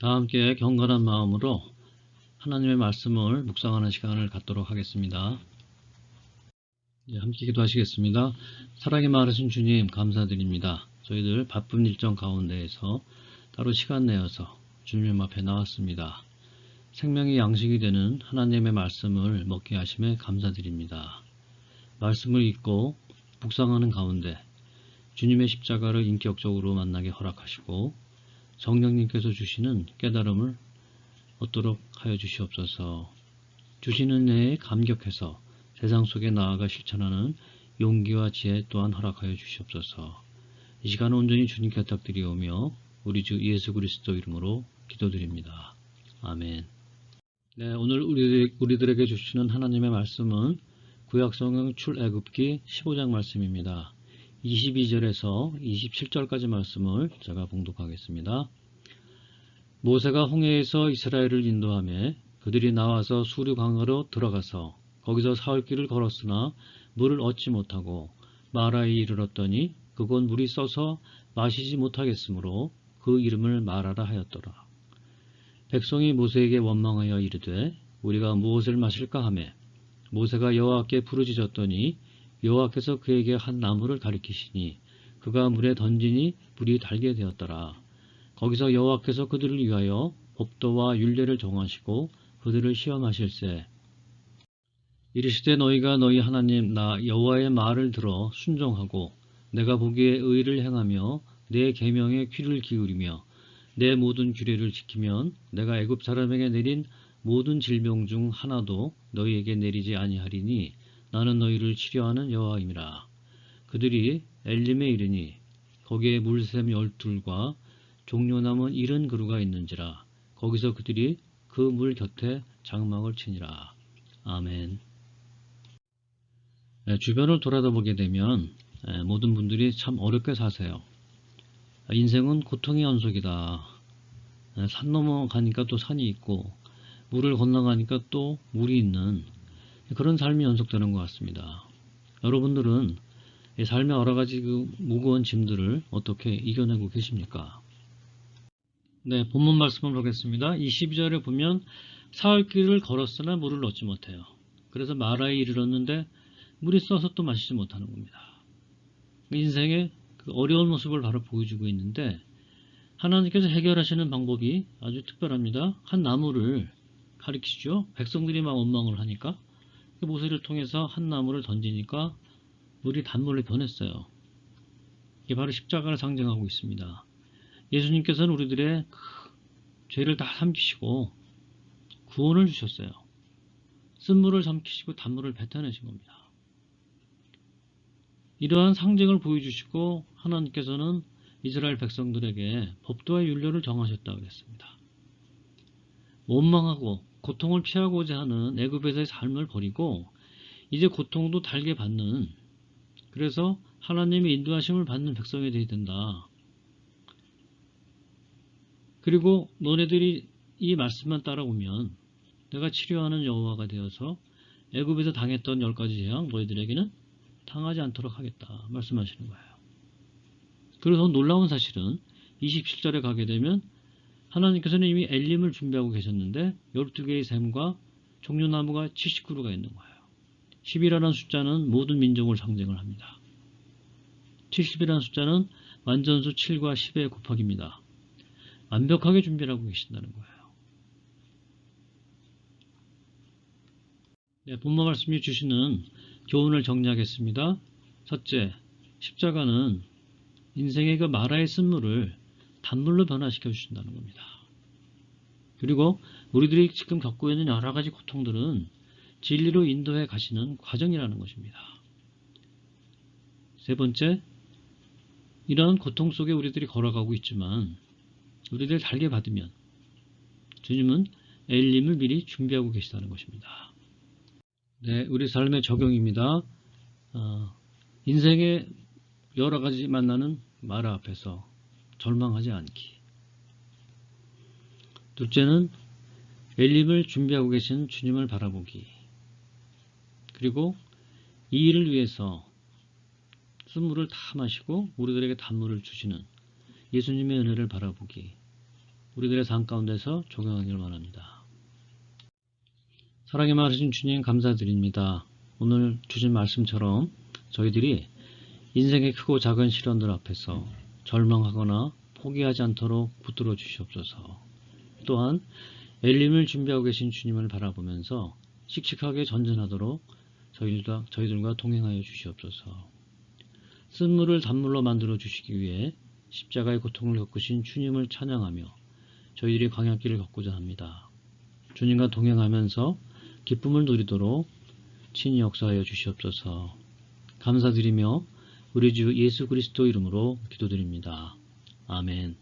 다 함께 경건한 마음으로 하나님의 말씀을 묵상하는 시간을 갖도록 하겠습니다. 네, 함께 기도하시겠습니다. 사랑이 많으신 주님 감사드립니다. 저희들 바쁜 일정 가운데에서 따로 시간 내어서 주님 앞에 나왔습니다. 생명이 양식이 되는 하나님의 말씀을 먹게 하심에 감사드립니다. 말씀을 읽고 묵상하는 가운데 주님의 십자가를 인격적으로 만나게 허락하시고 성령님께서 주시는 깨달음을 얻도록 하여 주시옵소서. 주시는 은혜에 감격해서 세상 속에 나아가 실천하는 용기와 지혜 또한 허락하여 주시옵소서. 이 시간 온전히 주님께 부탁드리오며 우리 주 예수 그리스도 이름으로 기도드립니다. 아멘. 네, 오늘 우리, 우리들에게 주시는 하나님의 말씀은 구약성경 출애굽기 15장 말씀입니다. 22절에서 27절까지 말씀을 제가 봉독하겠습니다. 모세가 홍해에서 이스라엘을 인도하며 그들이 나와서 수류강으로 들어가서 거기서 사흘길을 걸었으나 물을 얻지 못하고 마라에 이르렀더니 그곳 물이 써서 마시지 못하겠으므로 그 이름을 마라라 하였더라. 백성이 모세에게 원망하여 이르되 우리가 무엇을 마실까 하매 모세가 여호와께 부르짖었더니 여호와께서 그에게 한 나무를 가리키시니 그가 물에 던지니 물이 달게 되었더라. 거기서 여호와께서 그들을 위하여 법도와 율례를 정하시고 그들을 시험하실세. 이르시되 너희가 너희 하나님 나 여호와의 말을 들어 순종하고 내가 보기에 의를 행하며 내 계명에 귀를 기울이며 내 모든 규례를 지키면 내가 애굽 사람에게 내린 모든 질병 중 하나도 너희에게 내리지 아니하리니 나는 너희를 치료하는 여호와임이라. 그들이 엘림에 이르니 거기에 물샘 열둘과 남은 이른 그루가 있는지라 거기서 그들이 그 물 곁에 장막을 치니라. 아멘. 네, 주변을 돌아다 보게 되면 네, 모든 분들이 참 어렵게 사세요. 인생은 고통의 연속이다. 네, 산 넘어가니까 또 산이 있고 물을 건너가니까 또 물이 있는 그런 삶이 연속되는 것 같습니다. 여러분들은 삶의 여러 가지 그 무거운 짐들을 어떻게 이겨내고 계십니까? 네, 본문 말씀을 보겠습니다. 22절에 보면 사흘 길을 걸었으나 물을 얻지 못해요. 그래서 마라에 이르렀는데 물이 써서 또 마시지 못하는 겁니다. 인생의 그 어려운 모습을 바로 보여주고 있는데 하나님께서 해결하시는 방법이 아주 특별합니다. 한 나무를 가리키죠. 백성들이 막 원망을 하니까 그 모세를 통해서 한 나무를 던지니까 물이 단물로 변했어요. 이게 바로 십자가를 상징하고 있습니다. 예수님께서는 우리들의 죄를 다 삼키시고 구원을 주셨어요. 쓴물을 삼키시고 단물을 뱉어내신 겁니다. 이러한 상징을 보여주시고 하나님께서는 이스라엘 백성들에게 법도와 윤례를 정하셨다고 했습니다. 원망하고 고통을 피하고자 하는 애굽에서의 삶을 버리고 이제 고통도 달게 받는 그래서 하나님의 인도하심을 받는 백성이 되어야 된다. 그리고 너네들이 이 말씀만 따라오면 내가 치료하는 여호와가 되어서 애굽에서 당했던 열 가지 재앙 너희들에게는 당하지 않도록 하겠다 말씀하시는 거예요. 그래서 놀라운 사실은 27절에 가게 되면 하나님께서는 이미 엘림을 준비하고 계셨는데 12개의 샘과 종려나무가 79그루가 있는 거예요. 10이라는 숫자는 모든 민족을 상징을 합니다. 70이라는 숫자는 완전수 7과 10의 곱하기입니다. 완벽하게 준비를 하고 계신다는 거예요. 네, 본문 말씀이 주시는 교훈을 정리하겠습니다. 첫째, 십자가는 인생의 그 마라의 쓴물을 단물로 변화시켜 주신다는 겁니다. 그리고 우리들이 지금 겪고 있는 여러 가지 고통들은 진리로 인도해 가시는 과정이라는 것입니다. 세 번째, 이러한 고통 속에 우리들이 걸어가고 있지만 우리들 달게 받으면 주님은 엘림을 미리 준비하고 계시다는 것입니다. 네, 우리 삶의 적용입니다. 어, 인생의 여러 가지 만나는 마라 앞에서 절망하지 않기. 둘째는 엘림을 준비하고 계신 주님을 바라보기. 그리고 이 일을 위해서 쓴물을 다 마시고 우리들에게 단물을 주시는 예수님의 은혜를 바라보기. 우리들의 삶 가운데서 적용하기를 원합니다. 사랑에 많으신 주님 감사드립니다. 오늘 주신 말씀처럼 저희들이 인생의 크고 작은 시련들 앞에서 절망하거나 포기하지 않도록 붙들어 주시옵소서. 또한 엘림을 준비하고 계신 주님을 바라보면서 씩씩하게 전진하도록 저희들과, 저희들과 동행하여 주시옵소서. 쓴물을 단물로 만들어 주시기 위해 십자가의 고통을 겪으신 주님을 찬양하며 저희들이 광야길을 걷고자 합니다. 주님과 동행하면서 기쁨을 누리도록 친히 역사하여 주시옵소서. 감사드리며 우리 주 예수 그리스도 이름으로 기도드립니다. 아멘.